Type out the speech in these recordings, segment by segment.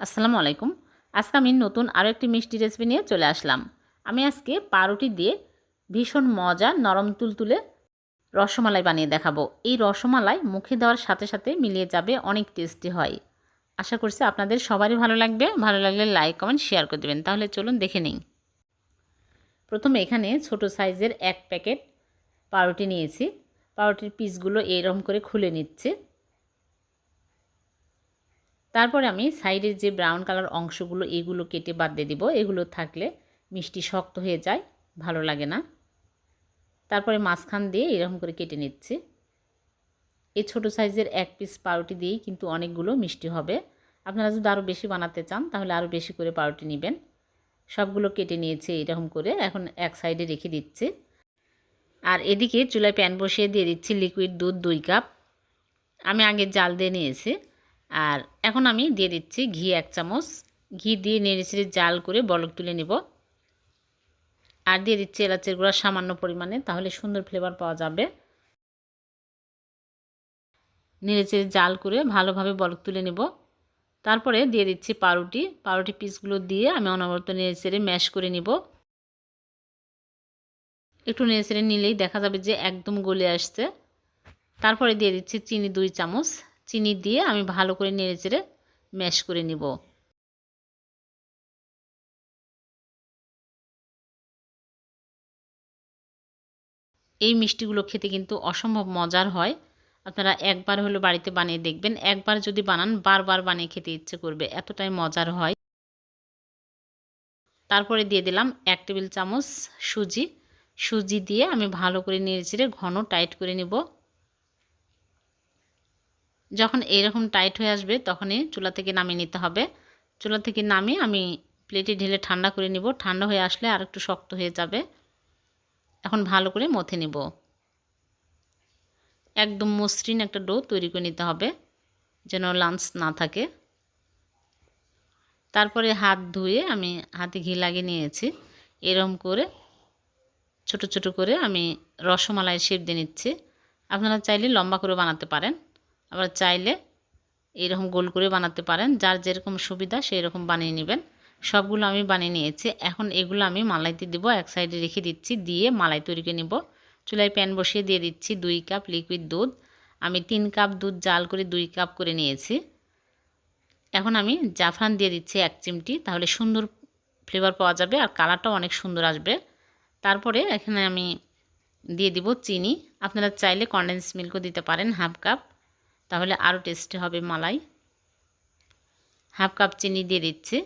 আসসালামু আলাইকুম। আজকে আমি নতুন আরও একটি মিষ্টি রেসিপি নিয়ে চলে আসলাম। আমি আজকে পাউরুটি দিয়ে ভীষণ মজা নরম তুলতুলে রসমালাই বানিয়ে দেখাবো। এই রসমালাই মুখে দেওয়ার সাথে সাথে মিলিয়ে যাবে অনেক টেস্টি হয়। আশা করছি আপনাদের সবারই ভালো লাগবে। ভালো লাগলে লাইক কমেন্ট শেয়ার করে দেবেন। তাহলে চলুন দেখে নিই। প্রথমে এখানে ছোট সাইজের এক প্যাকেট পাউরুটি নিয়েছি। পাউরুটির পিসগুলো এরকম করে খুলে নিচ্ছে। তারপরে আমি সাইডের যে ব্রাউন কালার অংশগুলো, এগুলো কেটে বাদ দিয়ে দিব। এগুলো থাকলে মিষ্টি শক্ত হয়ে যায়, ভালো লাগে না। তারপরে মাঝখান দিয়ে এরকম করে কেটে নিচ্ছি। এই ছোট সাইজের এক পিস পাউরুটি দিয়েই কিন্তু অনেকগুলো মিষ্টি হবে। আপনারা যদি আরও বেশি বানাতে চান, তাহলে আরও বেশি করে পাউরুটি নেবেন। সবগুলো কেটে নিয়েছে এরকম করে, এখন এক সাইডে রেখে দিচ্ছি। আর এদিকে চুলায় প্যান বসিয়ে দিয়ে দিচ্ছি লিকুইড দুধ দুই কাপ। আমি আগে জাল দিয়ে নিয়েছি। আর এখন আমি দিয়ে দিচ্ছি ঘি এক চামচ। ঘি দিয়ে নেড়ে জাল করে বলক তুলে নেব। আর দিয়ে দিচ্ছি এলাচের গুঁড়া সামান্য পরিমাণে, তাহলে সুন্দর ফ্লেভার পাওয়া যাবে। নেড়ে চেড়ে জাল করে ভালোভাবে বলক তুলে নেব। তারপরে দিয়ে দিচ্ছি পাউরুটি। পাউরুটি পিসগুলো দিয়ে আমি অনবরত নেড়ে চেড়ে ম্যাশ করে নিব। একটু নেড়ে চেড়ে নিলেই দেখা যাবে যে একদম গলে আসছে। তারপরে দিয়ে দিচ্ছি চিনি দুই চামচ। চিনি দিয়ে আমি ভালো করে নেড়ে চেড়ে ম্যাশ করে নিব। এই মিষ্টিগুলো খেতে কিন্তু অসম্ভব মজার হয়। আপনারা একবার হলো বাড়িতে বানিয়ে দেখবেন, একবার যদি বানান বারবার বানিয়ে খেতে ইচ্ছে করবে, এতটাই মজার হয়। তারপরে দিয়ে দিলাম এক টেবিল চামচ সুজি। সুজি দিয়ে আমি ভালো করে নেড়ে চেড়ে ঘন টাইট করে নেব। যখন এইরকম টাইট হয়ে আসবে, তখনই চুলা থেকে নামিয়ে নিতে হবে। চুলা থেকে নামিয়ে আমি প্লেটে ঢেলে ঠান্ডা করে নিব। ঠান্ডা হয়ে আসলে আর একটু শক্ত হয়ে যাবে। এখন ভালো করে মথে নিব। একদম মসৃণ একটা ডো তৈরি করে নিতে হবে, যেন লাঞ্চ না থাকে। তারপরে হাত ধুয়ে আমি হাতে ঘি লাগিয়ে নিয়েছি। এরম করে ছোট ছোট করে আমি রসমালাই শেপ দিয়ে নিচ্ছি। আপনারা চাইলে লম্বা করে বানাতে পারেন। আবার চাইলে এরকম গোল করে বানাতে পারেন। যার যেরকম সুবিধা সেই রকম বানিয়ে নেবেন। সবগুলো আমি বানিয়ে নিয়েছি। এখন এগুলো আমি মালাইতে দিব। এক সাইডে রেখে দিচ্ছি। দিয়ে মালাই তৈরি করে নেব। চুলায় প্যান বসিয়ে দিয়ে দিচ্ছি দুই কাপ লিকুইড দুধ। আমি তিন কাপ দুধ জাল করে দুই কাপ করে নিয়েছি। এখন আমি জাফরান দিয়ে দিচ্ছি এক চিমটি। তাহলে সুন্দর ফ্লেভার পাওয়া যাবে আর কালারটাও অনেক সুন্দর আসবে। তারপরে এখানে আমি দিয়ে দিব চিনি। আপনারা চাইলে কন্ডেন্স মিল্কও দিতে পারেন। হাফ কাপ তাহলে আরও টেস্টি হবে মালাই। হাফ কাপ চিনি দিয়ে দিচ্ছি।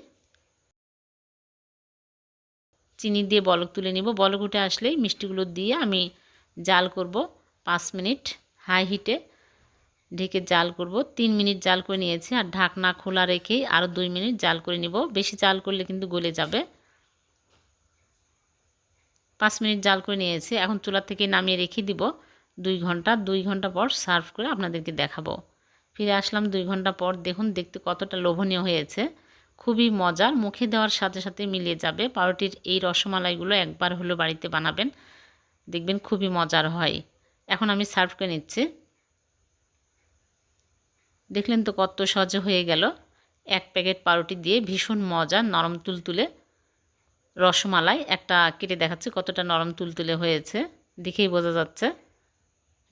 চিনি দিয়ে বলক তুলে নিব। বলক উঠে আসলেই মিষ্টিগুলো দিয়ে আমি জাল করব পাঁচ মিনিট। হাই হিটে ঢেকে জাল করব। তিন মিনিট জাল করে নিয়েছি আর ঢাকনা খোলা রেখেই আরও দুই মিনিট জাল করে নিব। বেশি জাল করলে কিন্তু গলে যাবে। পাঁচ মিনিট জাল করে নিয়েছি। এখন চুলা থেকে নামিয়ে রেখে দিব। দুই ঘণ্টা দুই ঘণ্টা পর সার্ভ করে আপনাদেরকে দেখাবো। ফিরে আসলাম দুই ঘণ্টা পর, দেখুন দেখতে কতটা লোভনীয় হয়েছে। খুবই মজার, মুখে দেওয়ার সাথে সাথে মিলিয়ে যাবে। পাউরুটির এই রসমালাইগুলো একবার হলো বাড়িতে বানাবেন, দেখবেন খুবই মজার হয়। এখন আমি সার্ভ করে নিচ্ছি। দেখলেন তো কত সহজে হয়ে গেল। এক প্যাকেট পাউরুটি দিয়ে ভীষণ মজা নরম তুলতুলে রসমালাই একটা কেটে দেখাচ্ছে কতটা নরম তুলতুলে হয়েছে, দেখেই বোঝা যাচ্ছে।